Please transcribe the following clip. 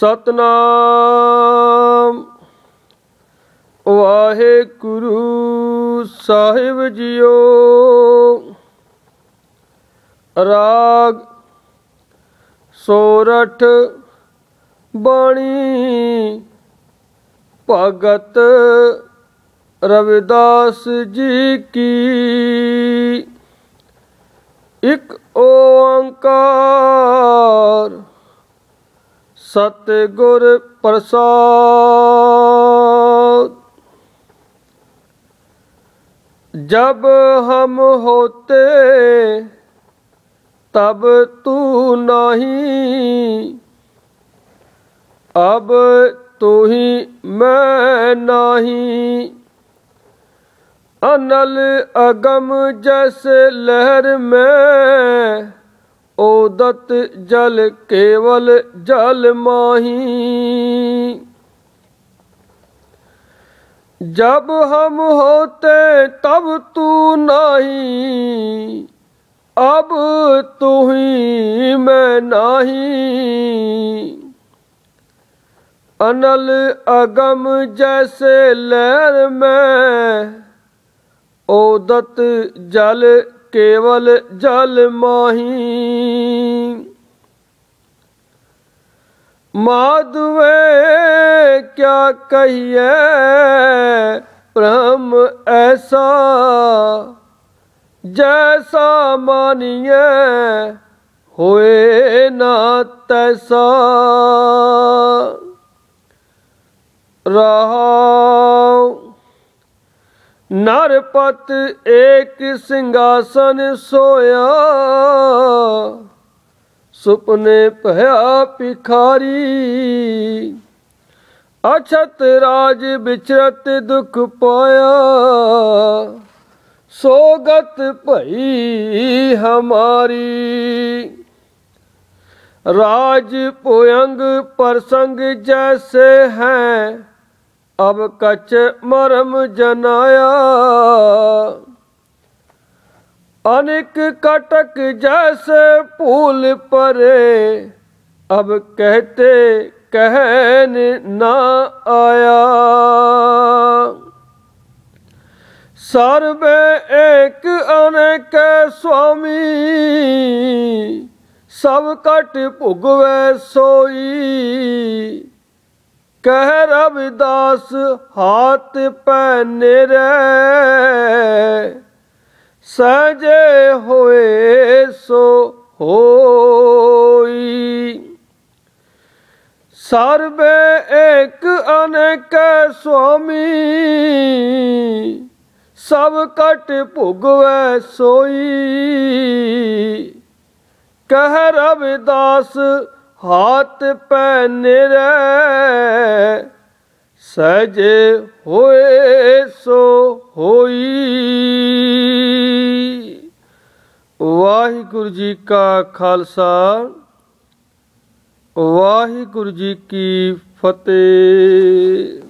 ਸਤਨਾਮ। ਵਾਹਿਗੁਰੂ ਸਾਹਿਬ JIO. ਰਾਗ ਸੋਰਠ ਬਾਣੀ। ਭਗਤ ਰਵਿਦਾਸ ਜੀ ਕੀ। ਇਕ ਓੰਕਾਰ ਸਤ ਗੁਰ ਪ੍ਰਸਾਦ। ਜਬ ਹਮ ਹੋਤੇ, ਤਬ ਤੂ ਨਹੀਂ। ਅਬ ਤੂ ਹੀ ਮੈਂ ਨਹੀਂ। ਅਨਲ ਅਗਮ ਜਸ ਲਹਿਰ ਮੈਂ ओदत जल केवल जल माही जब हम होते तब तू नहीं अब तू ही मैं नहीं अनल अगम जैसे लहर में ओदत जल केवल जल माही। माधवे क्या कहिए ब्रह्म ऐसा जैसा मानिए होए ना तैसा। रहा ਨਰਪਤ ਏਕ ਸਿੰਘਾਸਨ ਸੋਇਆ, ਸੁਪਨੇ ਭਇਆ ਭਿਖਾਰੀ। ਅਛਤ ਰਾਜ ਵਿਚਰਤ ਦੁਖ ਪਾਇਆ, ਸੋਗਤ ਭਈ ਹਮਾਰੀ। ਰਾਜ ਪੋਯੰਗ ਪ੍ਰਸੰਗ ਜੈਸੇ ਹੈ ਅਬ ਕਚ ਮਰਮ ਜਨਾਇਆ। ਅਨੇਕ ਕਟਕ ਜੈਸੇ ਭੂਲ ਪਰੇ, ਅਬ ਕਹਤੇ ਕਹਿਨ ਨਾ ਆਇਆ। ਸਰਬੇ ਏਕ ਅਨੇਕ ਸੁਆਮੀ, ਸਭ ਕਟ ਭੁਗਵੇ ਸੋਈ। ਕਹਿ ਰਵਿਦਾਸ, ਹਾਥ ਪੈ ਨਿਰੈ। ਸਜੇ ਹੋਏ ਸੋ ਹੋਈ। ਸਰਬੇ ਏਕ ਅਨੇਕ ਸੁਆਮੀ, ਸਭ ਕਟ ਭੁਗਵੈ ਸੋਈ। ਕਹਿ ਰਵਿਦਾਸ ਹਾਥ ਪੈ ਨਿਰੈ ਸਜੇ ਹੋਏ ਸੋ ਹੋਈ। ਵਾਹਿਗੁਰੂ ਜੀ ਕਾ ਖਾਲਸਾ, ਵਾਹਿਗੁਰੂ ਜੀ ਕੀ ਫਤਿਹ।